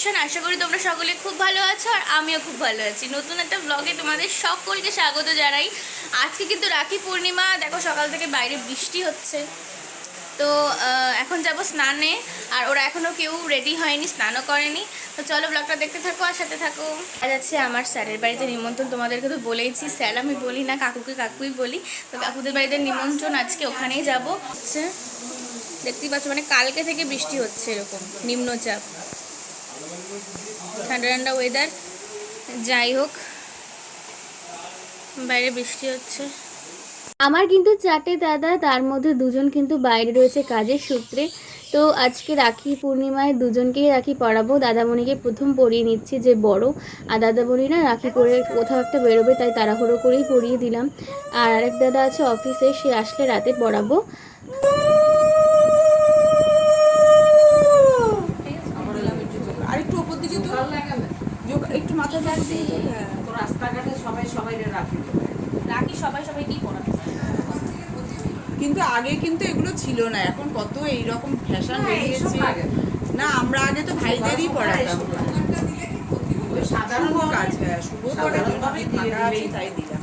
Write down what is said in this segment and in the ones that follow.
Creation আশা করি তোমরা সকলে খুব ভালো আছো আর আমিও খুব ভালো আছি। নতুন একটা ব্লগে তোমাদের সকলকে স্বাগত জানাই। আজকে কিন্তু রাখি পূর্ণিমা, দেখো সকাল থেকে বাইরে বৃষ্টি হচ্ছে। তো এখন যাব স্নানে আর ওরা এখনও কেউ রেডি হয়নি, স্নানও করেনি। তো চলো ব্লগটা দেখতে থাকো আর সাথে থাকো। আজ আছে আমার স্যারের বাড়িতে নিমন্ত্রণ, তোমাদেরকে তো বলেইছি, স্যার আমি বলি না, কাকুকে কাকুই বলি। তো কাকুদের বাড়িতে নিমন্ত্রণ, আজকে ওখানেই যাব। হচ্ছে, দেখতেই পাচ্ছ মানে কালকে থেকে বৃষ্টি হচ্ছে এরকম, নিম্নচাপ। ঠান্ডা ঠান্ডা ওয়েদার যাই হোক, বাইরে বৃষ্টি হচ্ছে। আমার কিন্তু চারটে দাদা, তার মধ্যে দুজন কিন্তু বাইরে রয়েছে কাজের সূত্রে। তো আজকে রাখি পূর্ণিমায় দুজনকেই রাখি পরাবো। দাদামণিকে প্রথম পরিয়ে নিচ্ছি যে বড়। আর দাদামণি না রাখি করে কোথাও একটা বেরোবে, তাই তাড়াহুড়ো করেই পরিয়ে দিলাম। আর আরেক দাদা আছে অফিসে, সে আসলে রাতে পরাবো। একটু মাথা যাচ্ছে রাস্তাঘাটে সবাই সবাই রাখি। রাখি সবাই সবাইকেই পড়াবে কিন্তু আগে কিন্তু এগুলো ছিল না। এখন কত এইরকম ফ্যাশন বেরিয়েছে। না। আমরা আগে তো ভাইদেরই পড়াতাম সাধারণ কাজ হ্যাঁ। শুভ জন্য তাই দিলাম।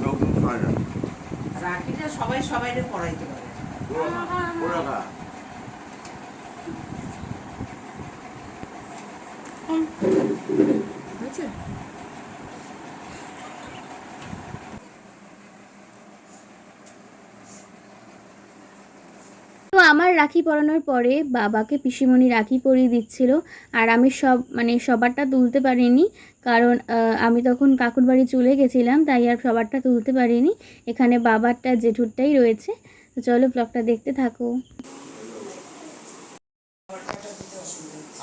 রাখিটা সবাই পড়াইতে পারে। বুঝছে তো আমার রাখি পরানোর পরে বাবাকে পিসিমণি রাখি পরিয়ে দিচ্ছিল, আর আমি সব মানে সবারটা তুলতে পারিনি, কারণ আমি তখন কাকুর বাড়ি চলে গেছিলাম, তাই আর সবারটা তুলতে পারিনি। এখানে বাবারটা, জেঠুরটাই রয়েছে। চলো ব্লগটা দেখতে থাকো।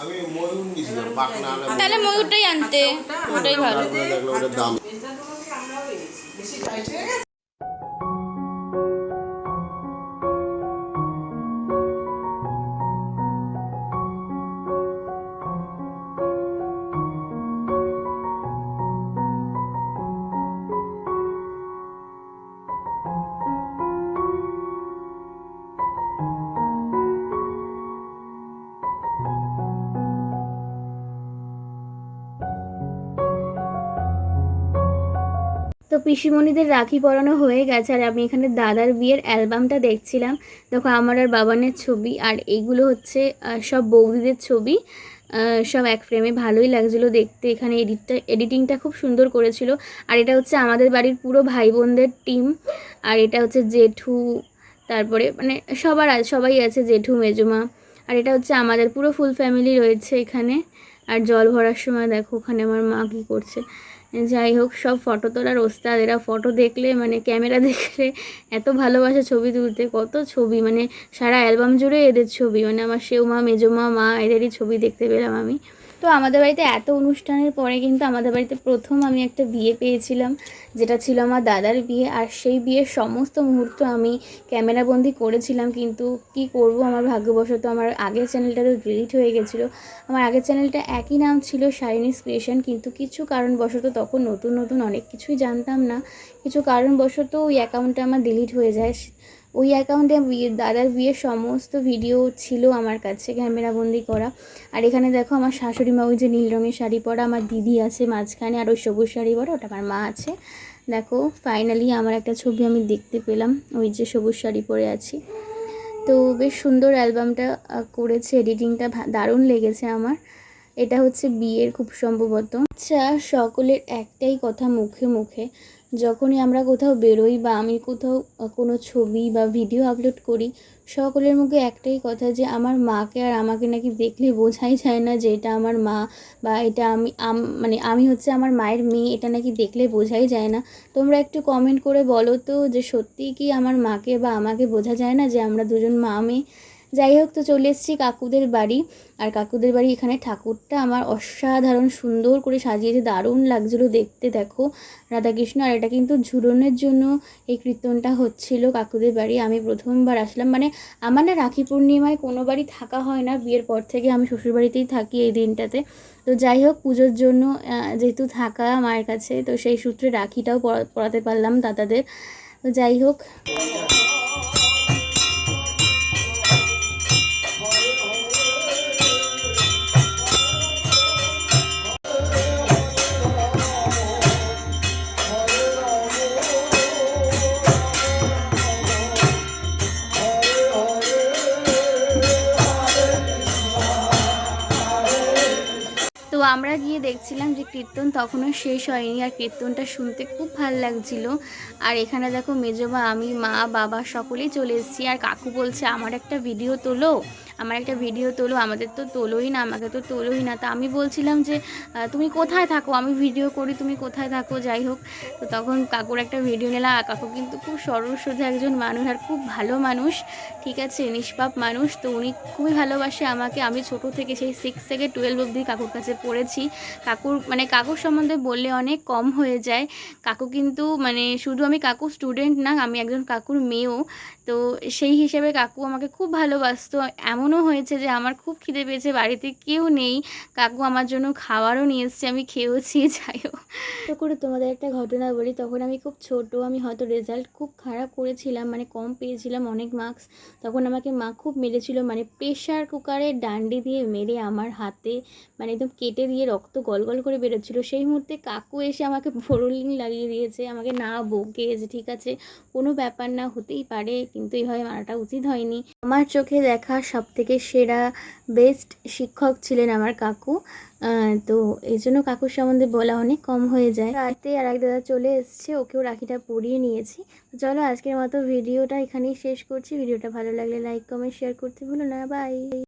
আমি ময়ূর নিছিলাম পাখনা আনা তাহলে ময়ূরটাই আনতে ওটাই ভালো। ওটার দাম। তো পিসিমণিদের রাখি পরানো হয়ে গেছে আর আমি এখানে দাদার বিয়ের অ্যালবামটা দেখছিলাম। দেখো, আমার আর বাবানের ছবি আর এইগুলো হচ্ছে সব বৌদিদের ছবি। সব এক ফ্রেমে ভালোই লাগছিল দেখতে। এখানে এডিটটা এডিটিংটা খুব সুন্দর করেছিল। আর এটা হচ্ছে আমাদের বাড়ির পুরো ভাই বোনদের টিম আর এটা হচ্ছে জেঠু, তারপরে মানে সবার সবাই আছে, জেঠু, মেজমা। আর এটা হচ্ছে আমাদের পুরো ফুল ফ্যামিলি রয়েছে এখানে। আর জল ভরার সময় দেখো, ওখানে আমার মা কী করছে। যাই হোক, সব ফটো তোলার ওস্তাদ, এরা ফটো দেখলে মানে ক্যামেরা দেখলে এত ভালোবাসে ছবি তুলতে, কত ছবি মানে সারা অ্যালবাম জুড়ে এদের ছবি মানে আমার সেও মা মেজমা, মা, এদেরই ছবি দেখতে পেলাম আমি। তো আমাদের বাড়িতে এত অনুষ্ঠানের পরে কিন্তু আমাদের বাড়িতে প্রথম আমি একটা বিয়ে পেয়েছিলাম, যেটা ছিল আমার দাদার বিয়ে। আর সেই বিয়ের সমস্ত মুহূর্ত আমি ক্যামেরাবন্দি করেছিলাম, কিন্তু কি করব আমার ভাগ্যবশত আমার আগের চ্যানেলটা তো ডিলিট হয়ে গেছিল। আমার আগের চ্যানেলটা একই নাম ছিল শাইনিস ক্রিয়েশন, কিন্তু কিছু কারণবশত তখন নতুন নতুন অনেক কিছুই জানতাম না। কিছু কারণবশত ওই অ্যাকাউন্টটা আমার ডিলিট হয়ে যায়। ওই অ্যাকাউন্টে দাদার বিয়ের সমস্ত ভিডিও ছিল আমার কাছে ক্যামেরাবন্দি করা। আর এখানে দেখো আমার শাশুড়ি মা, ওই যে নীল রঙের শাড়ি পরা, আমার দিদি আছে মাঝখানে, আর ওই সবুজ শাড়ি পরা, ওটা আমার মা আছে। দেখো ফাইনালি আমার একটা ছবি আমি দেখতে পেলাম, ওই যে সবুজ শাড়ি পরে আছি। তো বেশ সুন্দর অ্যালবামটা করেছে এডিটিংটা দারুণ লেগেছে আমার। এটা হচ্ছে বিয়ের খুব সম্ভবত। আচ্ছা সকলের একটাই কথা মুখে মুখে। যখনই আমরা কোথাও বেরোই বা আমি কোথাও কোনো ছবি বা ভিডিও আপলোড করি, সকলের মুখে একটাই কথা যে আমার মাকে আর আমাকে নাকি দেখলে বোঝাই যায় না যে এটা আমার মা বা এটা আমি মানে আমি হচ্ছে আমার মায়ের মেয়ে, এটা নাকি দেখলে বোঝাই যায় না। তোমরা একটু কমেন্ট করে বলো তো যে সত্যিই কি আমার মাকে বা আমাকে বোঝা যায় না যে আমরা দুজন মা মেয়ে যাই হোক, তো চলে এসেছি কাকুদের বাড়ি। আর কাকুদের বাড়ি এখানে ঠাকুরটা আমার অসাধারণ সুন্দর করে সাজিয়েছে, দারুণ লাগছিল দেখতে, দেখো। রাধাকৃষ্ণ, আর এটা কিন্তু ঝুলনের জন্য এই কীর্তনটা হচ্ছিল কাকুদের বাড়ি। আমি প্রথমবার আসলাম মানে আমার না রাখি পূর্ণিমায় কোনো বাড়ি থাকা হয় না, বিয়ের পর থেকে আমি শ্বশুরবাড়িতেই থাকি এই দিনটাতে। তো যাই হোক, পুজোর জন্য যেহেতু থাকা মায়ের কাছে, তো সেই সূত্রে রাখিটাও পরাতে পারলাম দাদাদের। তো যাই হোক। আমরা গিয়ে দেখছিলাম যে কীর্তন তখনও শেষ হয়নি আর কীর্তনটা শুনতে খুব ভালো লাগছিল। আর এখানে দেখো মেজমা আমি, মা, বাবা সকলেই চলে এসেছি। আর কাকু বলছে, আমার একটা ভিডিও তোলো। আমার একটা ভিডিও তোলো, আমাদের তো তোলোই না, আমাকে তো তোলোই না। তা আমি বলছিলাম যে তুমি কোথায় থাকো? আমি ভিডিও করি, তুমি কোথায় থাকো? যাই হোক, তো তখন কাকুর একটা ভিডিও নিলাম। কাকু কিন্তু খুব সরল সোজা একজন মানুষ আর খুব ভালো মানুষ, ঠিক আছে? নিষ্পাপ মানুষ। তো উনি খুবই ভালোবাসে আমাকে। আমি ছোট থেকে সেই সিক্স থেকে টুয়েলভ অবধি কাকুর কাছে পড়েছি। কাকুর মানে কাকুর সম্বন্ধে বললে অনেক কম হয়ে যায়। কাকু কিন্তু মানে শুধু আমি কাকুর স্টুডেন্ট না, আমি একজন কাকুর মেয়েও। তো সেই হিসেবে কাকু আমাকে খুব ভালোবাসতো। এমনও হয়েছে যে আমার খুব খিদে পেয়েছে, বাড়িতে কেউ নেই। কাকু আমার জন্য খাবারও নিয়ে এসছে, আমি খেয়েওছি, যাই হোক। তো করে তোমাদের একটা ঘটনা বলি, তখন আমি খুব ছোট, আমি হয়তো রেজাল্ট খুব খারাপ করেছিলাম মানে কম পেয়েছিলাম অনেক মার্কস তখন আমাকে মা খুব মেরেছিল মানে প্রেশার কুকারে ডান্ডি দিয়ে মেরে আমার হাতে মানে একদম কেটে দিয়ে রক্ত গলগল করে বেরোচ্ছিল। সেই মুহূর্তে কাকু এসে আমাকে ফোরলিং লাগিয়ে দিয়েছে, আমাকে না বকে, যে ঠিক আছে, কোনো ব্যাপার না, হতেই পারে, কিন্তু এইভাবে মারাটা উচিত হয়নি। আমার চোখে দেখা সব থেকে সেরা বেস্ট শিক্ষক ছিলেন আমার কাকু। তো এই জন্য কাকুর সম্বন্ধে বলা অনেক কম হয়ে যায়। রাতে আর এক দাদা চলে এসছে, ওকেও রাখিটা পরিয়ে নিয়েছি। চলো আজকের মতো ভিডিওটা এখানেই শেষ করছি। ভিডিওটা ভালো লাগলে লাইক কমেন্ট শেয়ার করতে ভুলো না। বাই